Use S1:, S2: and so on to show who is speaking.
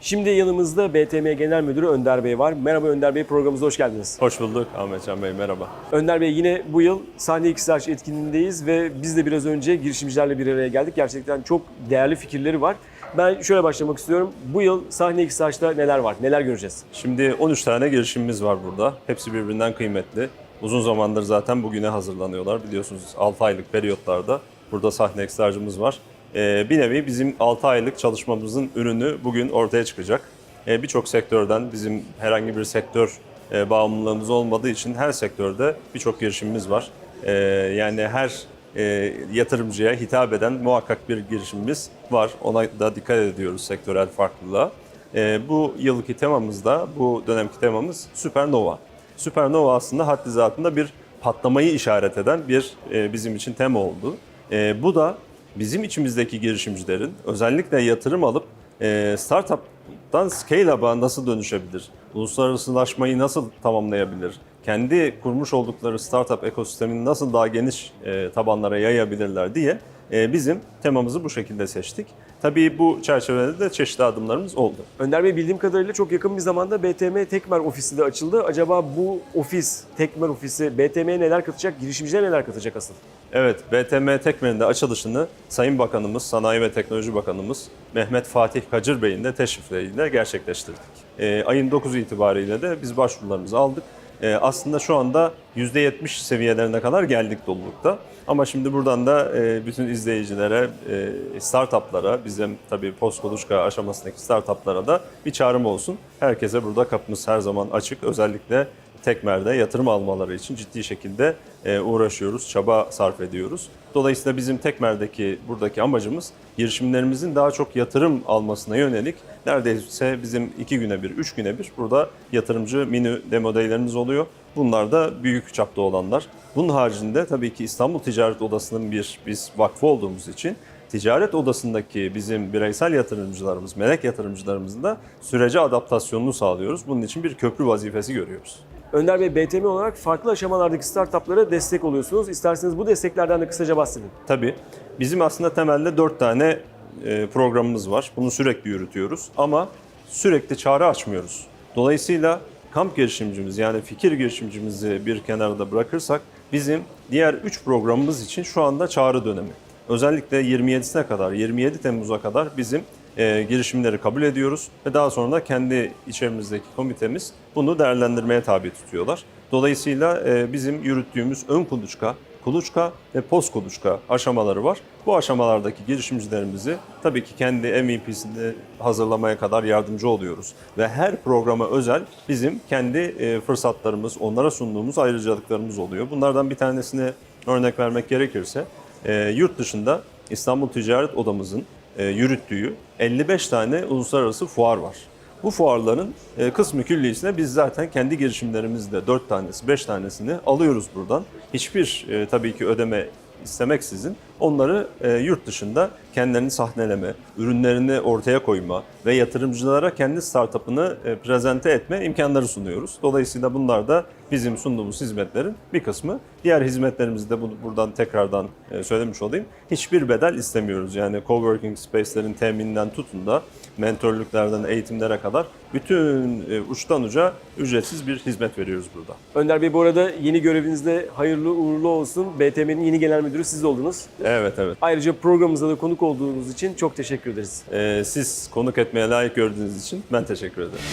S1: Şimdi yanımızda BTM Genel Müdürü Önder Bey var. Merhaba Önder Bey, programımıza hoş geldiniz.
S2: Hoş bulduk Ahmetcan Bey, merhaba.
S1: Önder Bey yine bu yıl Sahne İktisar etkinliğindeyiz ve biz de biraz önce girişimcilerle bir araya geldik. Gerçekten çok değerli fikirleri var. Ben şöyle başlamak istiyorum. Bu yıl Sahne İktisar'da neler var, neler göreceğiz?
S2: Şimdi 13 tane girişimimiz var burada. Hepsi birbirinden kıymetli. Uzun zamandır zaten bugüne hazırlanıyorlar. Biliyorsunuz 6 aylık periyotlarda burada sahne ekstarcımız var. Ee, bir nevi bizim 6 aylık çalışmamızın ürünü bugün ortaya çıkacak. Ee, Birçok sektörden bizim herhangi bir sektör e, bağımlılığımız olmadığı için her sektörde birçok girişimimiz var. Ee, yani her e, yatırımcıya hitap eden muhakkak bir girişimimiz var. Ona da dikkat ediyoruz sektörel farklılığa. Bu yılki temamız da, bu dönemki temamız Süpernova. Süpernova aslında haddi zatında bir patlamayı işaret eden bir e, bizim için tema oldu. Bu da bizim içimizdeki girişimcilerin özellikle yatırım alıp e, startup'tan scale-up'a nasıl dönüşebilir? Uluslararasılaşmayı nasıl tamamlayabilir? Kendi kurmuş oldukları startup ekosistemini nasıl daha geniş e, tabanlara yayabilirler diye e, bizim temamızı bu şekilde seçtik. Tabii bu çerçevede de çeşitli adımlarımız oldu.
S1: Önder Bey bildiğim kadarıyla çok yakın bir zamanda BTM Tekmer ofisi de açıldı. Acaba bu ofis, Tekmer ofisi BTM'ye neler katacak, girişimcilere neler katacak asıl?
S2: Evet, BTM Tekmer'in de açılışını Sayın Bakanımız, Sanayi ve Teknoloji Bakanımız Mehmet Fatih Kacır Bey'in de teşrifleriyle gerçekleştirdik. Ee, ayın 9 itibariyle de biz başvurularımızı aldık. Ee, aslında şu anda %70 seviyelerine kadar geldik dolulukta. Ama şimdi buradan da e, bütün izleyicilere, e, startuplara, bizim tabii post-kuluçka aşamasındaki startuplara da bir çağrım olsun. Herkese burada kapımız her zaman açık. Özellikle Tekmer'de yatırım almaları için ciddi şekilde e, uğraşıyoruz, çaba sarf ediyoruz. Dolayısıyla bizim Tekmer'deki buradaki amacımız girişimlerimizin daha çok yatırım almasına yönelik neredeyse bizim iki güne bir, üç güne bir burada yatırımcı mini demo oluyor. Bunlar da büyük çapta olanlar. Bunun haricinde tabii ki İstanbul Ticaret Odası'nın bir biz vakfı olduğumuz için ticaret odasındaki bizim bireysel yatırımcılarımız, melek yatırımcılarımızın da sürece adaptasyonunu sağlıyoruz. Bunun için bir köprü vazifesi görüyoruz.
S1: Önder Bey BTM olarak farklı aşamalardaki startuplara destek oluyorsunuz. İsterseniz bu desteklerden de kısaca bahsedin.
S2: Tabii. Bizim aslında temelde dört tane e, programımız var. Bunu sürekli yürütüyoruz ama sürekli çağrı açmıyoruz. Dolayısıyla kamp girişimcimiz yani fikir girişimcimizi bir kenarda bırakırsak bizim diğer üç programımız için şu anda çağrı dönemi. Özellikle 27'sine kadar, 27 Temmuz'a kadar bizim e, girişimleri kabul ediyoruz ve daha sonra da kendi içerimizdeki komitemiz bunu değerlendirmeye tabi tutuyorlar. Dolayısıyla e, bizim yürüttüğümüz ön kuluçka, kuluçka ve post kuluçka aşamaları var. Bu aşamalardaki girişimcilerimizi tabii ki kendi MVP'sini hazırlamaya kadar yardımcı oluyoruz. Ve her programa özel bizim kendi e, fırsatlarımız, onlara sunduğumuz ayrıcalıklarımız oluyor. Bunlardan bir tanesini örnek vermek gerekirse e, yurt dışında İstanbul Ticaret Odamızın yürüttüğü 55 tane uluslararası fuar var. Bu fuarların e, kısmı küllisine biz zaten kendi girişimlerimizde 4 tanesi, 5 tanesini alıyoruz buradan. Hiçbir e, tabii ki ödeme istemeksizin onları e, yurt dışında kendilerini sahneleme, ürünlerini ortaya koyma ve yatırımcılara kendi startup'ını e, prezente etme imkanları sunuyoruz. Dolayısıyla bunlar da bizim sunduğumuz hizmetlerin bir kısmı. Diğer hizmetlerimizi de buradan tekrardan e, söylemiş olayım. Hiçbir bedel istemiyoruz. Yani coworking space'lerin temininden tutun da mentorluklardan eğitimlere kadar bütün e, uçtan uca ücretsiz bir hizmet veriyoruz burada.
S1: Önder Bey bu arada yeni görevinizde hayırlı uğurlu olsun. BTM'nin yeni genel müdürü siz oldunuz.
S2: Evet evet.
S1: Ayrıca programımıza da konuk olduğunuz için çok teşekkür ederiz.
S2: E, siz konuk etmeye layık gördüğünüz için ben teşekkür ederim.